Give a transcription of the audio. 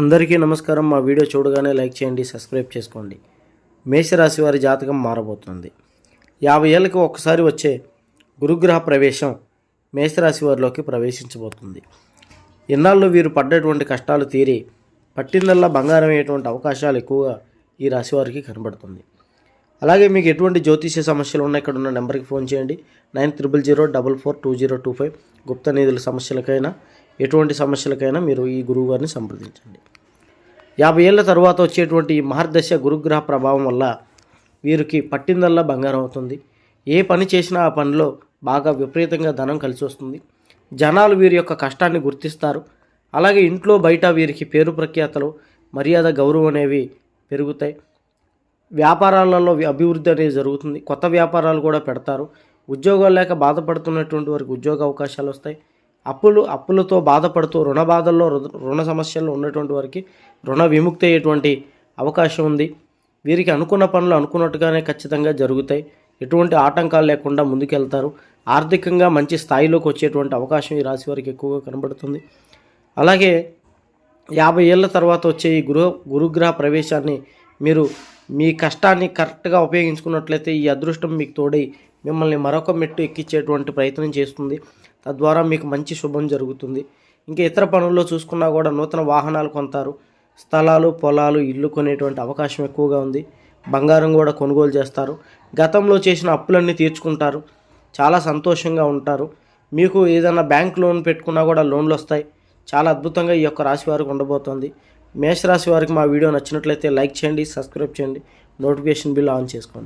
అందరికీ నమస్కారం. మా వీడియో చూడగానే లైక్ చేయండి సబ్స్క్రైబ్ చేసుకోండి. మేషరాశి వారి జాతకం మారబోతుంది. యాభై ఏళ్ళకి ఒక్కసారి వచ్చే గురుగ్రహ ప్రవేశం మేషరాశి వారిలోకి ప్రవేశించబోతుంది. ఇన్నాళ్ళు వీరు పడ్డటువంటి కష్టాలు తీరి పట్టిందల్లా బంగారం అయ్యేటువంటి అవకాశాలు ఎక్కువగా ఈ రాశి వారికి కనబడుతుంది. అలాగే మీకు ఎటువంటి జ్యోతిష్య సమస్యలు ఉన్నాయి ఇక్కడ ఉన్న నెంబర్కి ఫోన్ చేయండి. Nine triple zero double four two zero two five గుప్త నిధుల సమస్యలకైనా ఎటువంటి సమస్యలకైనా మీరు ఈ గురువు గారిని సంప్రదించండి. యాభై ఏళ్ళ తర్వాత వచ్చేటువంటి ఈ మహర్దశ గురుగ్రహ ప్రభావం వల్ల వీరికి పట్టిందల్లా బంగారం అవుతుంది. ఏ పని చేసినా ఆ పనిలో బాగా విపరీతంగా ధనం కలిసి వస్తుంది. జనాలు వీరి యొక్క కష్టాన్ని గుర్తిస్తారు. అలాగే ఇంట్లో బయట వీరికి పేరు ప్రఖ్యాతలు మర్యాద గౌరవం అనేవి పెరుగుతాయి. వ్యాపారాలలో అభివృద్ధి అనేది జరుగుతుంది. కొత్త వ్యాపారాలు కూడా పెడతారు. ఉద్యోగాలు లేక బాధపడుతున్నటువంటి వారికి ఉద్యోగ అవకాశాలు వస్తాయి. అప్పులు అప్పులతో బాధపడుతూ రుణ బాధల్లో రు- రుణ సమస్యల్లో ఉన్నటువంటి వారికి రుణ విముక్తి అయ్యేటువంటి అవకాశం ఉంది. వీరికి అనుకున్న పనులు అనుకున్నట్టుగానే ఖచ్చితంగా జరుగుతాయి. ఎటువంటి ఆటంకాలు లేకుండా ముందుకెళ్తారు. ఆర్థికంగా మంచి స్థాయిలోకి వచ్చేటువంటి అవకాశం ఈ రాశి వారికి ఎక్కువగా కనబడుతుంది. అలాగే యాభై ఏళ్ళ తర్వాత వచ్చే ఈ గృహ గురుగ్రహ ప్రవేశాన్ని మీరు మీ కష్టాన్ని కరెక్ట్గా ఉపయోగించుకున్నట్లయితే ఈ అదృష్టం మీకు తోడై మిమ్మల్ని మరొక మెట్టు ఎక్కించేటువంటి ప్రయత్నం చేస్తుంది. తద్వారా మీకు మంచి శుభం జరుగుతుంది. ఇంకా ఇతర పనుల్లో చూసుకున్నా కూడా నూతన వాహనాలు కొంటారు స్థలాలు పొలాలు ఇల్లు కొనేటువంటి అవకాశం ఎక్కువగా ఉంది. బంగారం కూడా కొనుగోలు చేస్తారు. గతంలో చేసిన అప్పులన్నీ తీర్చుకుంటారు. చాలా సంతోషంగా ఉంటారు. మీకు ఏదైనా బ్యాంక్ లోన్ పెట్టుకున్నా కూడా లోన్లు వస్తాయి. చాలా అద్భుతంగా ఈ యొక్క రాశి వారికి ఉండబోతోంది. మేషరాశి వారికి మా వీడియో నచ్చినట్లయితే లైక్ చేయండి సబ్స్క్రైబ్ చేయండి. నోటిఫికేషన్ బిల్ ఆన్ చేసుకోండి.